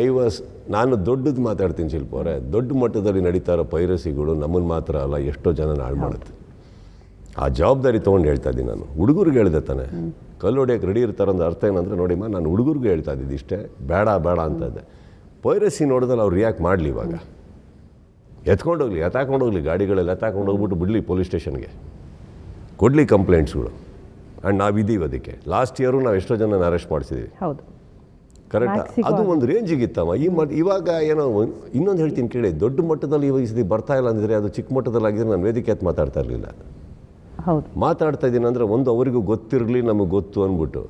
I was ನಾನು ದೊಡ್ಡದು ಮಾತಾಡ್ತೀನಿ ಶಿಲ್ಪ ಅವರೇ. ದೊಡ್ಡ ಮಟ್ಟದಲ್ಲಿ ನಡೀತಾ ಇರೋ ಪೈರಸಿಗಳು ನಮ್ಮನ್ನು ಮಾತ್ರ ಅಲ್ಲ ಎಷ್ಟೋ ಜನ ಹಾಳು ಮಾಡುತ್ತೆ. ಆ ಜವಾಬ್ದಾರಿ ತೊಗೊಂಡು ಹೇಳ್ತಾ ಇದ್ದೀನಿ ನಾನು. ಹುಡುಗರಿಗೆ ಹೇಳಿದೆ ತಾನೆ. ಕಲ್ಲು ಹೊಡಿಯೋಕೆ ರೆಡಿ ಇರ್ತಾರೆ ಅಂತ ಅರ್ಥ ಏನಂದರೆ ನೋಡಿಮ್ಮ ನಾನು ಹುಡುಗರಿಗೆ ಹೇಳ್ತಾ ಇದ್ದಿದ್ದು ಇಷ್ಟೇ. ಬೇಡ ಬೇಡ ಅಂತ ಇದೆ ಪೈರಸಿ ನೋಡಿದ್ರೆ ಅವ್ರು ರಿಯಾಕ್ಟ್ ಮಾಡಲಿ ಇವಾಗ. ಎತ್ಕೊಂಡೋಗ್ಲಿ ಎತ್ತಾಕೊಂಡೋಗ್ಲಿ ಗಾಡಿಗಳೆಲ್ಲ ಎತ್ತಾಕೊಂಡು ಹೋಗ್ಬಿಟ್ಟು ಬಿಡಲಿ ಪೊಲೀಸ್ ಸ್ಟೇಷನ್ಗೆ ಕೊಡಲಿ ಕಂಪ್ಲೇಂಟ್ಸ್ಗಳು ಆ್ಯಂಡ್ ನಾವಿದ್ದೀವಿ ಅದಕ್ಕೆ. ಲಾಸ್ಟ್ ಇಯರು ನಾವು ಎಷ್ಟೋ ಜನನ ಅರೆಸ್ಟ್ ಮಾಡಿಸಿದ್ದೀವಿ ಹೌದು. ಕರೆಕ್ಟ್? ಅದು ಒಂದು ರೇಂಜಿಗೆ ಇತ್ತಮ್ಮ ಈ ಮಟ್ ಇವಾಗ ಏನೋ ಇನ್ನೊಂದು ಹೇಳ್ತೀನಿ ಕೇಳಿ. ದೊಡ್ಡ ಮಟ್ಟದಲ್ಲಿ ಇವಾಗ ಈ ಸತಿ ಬರ್ತಾ ಇಲ್ಲ ಅಂದಿದ್ರೆ ಅದು ಚಿಕ್ಕ ಮಟ್ಟದಲ್ಲಿ ಆಗಿದ್ರೆ ನಾನು ವೇದಿಕೆ ಹತ್ತು ಮಾತಾಡ್ತಾ ಇರಲಿಲ್ಲ. ಹೌದು. ಮಾತಾಡ್ತಾ ಇದ್ದೀನಿ ಅಂದರೆ ಒಂದು ಅವರಿಗೂ ಗೊತ್ತಿರಲಿ ನಮಗೆ ಗೊತ್ತು ಅಂದ್ಬಿಟ್ಟು.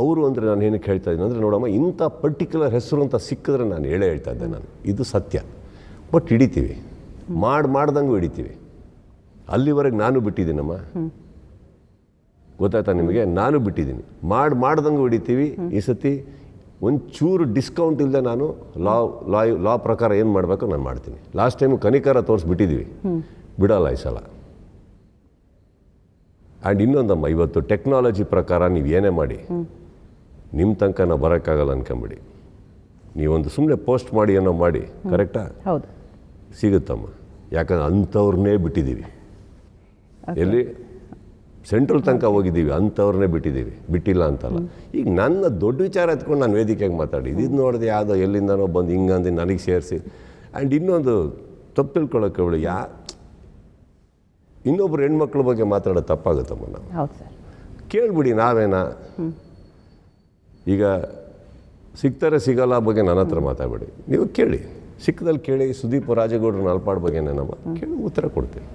ಅವರು ಅಂದರೆ ನಾನು ಏನಕ್ಕೆ ಹೇಳ್ತಾ ಇದ್ದೀನಿ ಅಂದರೆ ನೋಡಮ್ಮ ಇಂಥ ಪರ್ಟಿಕ್ಯುಲರ್ ಹೆಸರು ಅಂತ ಸಿಕ್ಕಿದ್ರೆ ನಾನು ಹೇಳೇ ಹೇಳ್ತಾ ಇದ್ದೆ ನಾನು. ಇದು ಸತ್ಯ. ಬಟ್ ಹಿಡಿತೀವಿ. ಮಾಡಿ ಮಾಡ್ದಂಗೂ ಹಿಡಿತೀವಿ. ಅಲ್ಲಿವರೆಗೆ ನಾನು ಬಿಟ್ಟಿದ್ದೀನಮ್ಮ. ಗೊತ್ತಾಯ್ತಾ ನಿಮಗೆ? ನಾನು ಬಿಟ್ಟಿದ್ದೀನಿ. ಮಾಡಿ ಮಾಡ್ದಂಗೆ ಹೊಡಿತೀವಿ. ಈ ಸತಿ ಒಂಚೂರು ಡಿಸ್ಕೌಂಟ್ ಇಲ್ಲದೆ ನಾನು ಲಾ ಲಾ ಲಾ ಪ್ರಕಾರ ಏನು ಮಾಡಬೇಕು ನಾನು ಮಾಡ್ತೀನಿ. ಲಾಸ್ಟ್ ಟೈಮ್ ಕನಿಕರ ತೋರಿಸ್ಬಿಟ್ಟಿದ್ದೀವಿ ಬಿಡಲ್ಲ ಈ ಸಲ. ಆ್ಯಂಡ್ ಇನ್ನೊಂದಮ್ಮ ಇವತ್ತು ಟೆಕ್ನಾಲಜಿ ಪ್ರಕಾರ ನೀವು ಏನೇ ಮಾಡಿ ನಿಮ್ಮ ತನಕ ನಾವು ಬರೋಕ್ಕಾಗಲ್ಲ ಅನ್ಕೊಂಬಿಡಿ. ನೀವೊಂದು ಸುಮ್ಮನೆ ಪೋಸ್ಟ್ ಮಾಡಿ ಏನೋ ಮಾಡಿ ಕರೆಕ್ಟಾ ಹೌದು. ಸಿಗುತ್ತಮ್ಮ. ಯಾಕಂದ್ರೆ ಅಂಥವ್ರನ್ನೇ ಬಿಟ್ಟಿದ್ದೀವಿ ಎಲ್ಲಿ? ಸೆಂಟ್ರಲ್ ತನಕ ಹೋಗಿದ್ದೀವಿ ಅಂಥವ್ರನ್ನೇ ಬಿಟ್ಟಿದ್ದೀವಿ. ಬಿಟ್ಟಿಲ್ಲ ಅಂತಲ್ಲ. ಈಗ ನನ್ನ ದೊಡ್ಡ ವಿಚಾರ ಎತ್ಕೊಂಡು ನಾನು ವೇದಿಕೆಗೆ ಮಾತಾಡಿ. ಇದು ನೋಡಿದೆ ಯಾವುದೋ ಎಲ್ಲಿಂದನೋ ಬಂದು ಹಿಂಗಂದು ನನಗೆ ಸೇರಿಸಿ. ಆ್ಯಂಡ್ ಇನ್ನೊಂದು ತಪ್ಪು ತಿಳ್ಕೊಳ್ಳೋಕೆ ಅವಳು ಯಾ ಇನ್ನೊಬ್ರು ಹೆಣ್ಮಕ್ಳ ಬಗ್ಗೆ ಮಾತಾಡೋದು ತಪ್ಪಾಗುತ್ತಮ್ಮ ನಾವು. ಕೇಳ್ಬಿಡಿ ನಾವೇನಾ? ಈಗ ಸಿಗ್ತಾರೆ ಸಿಗಲ್ಲ ಬಗ್ಗೆ ನನ್ನ ಹತ್ರ ಮಾತಾಡಬೇಡಿ. ನೀವು ಕೇಳಿ. ಸಿಕ್ಕದಲ್ಲಿ ಕೇಳಿ ಸುದೀಪ್ ರಾಜಗೌಡರು ನಲ್ಪಾಡ್ ಬಗ್ಗೆ ನಮ್ಮ ಕೇಳಿ ಉತ್ತರ ಕೊಡ್ತೀನಿ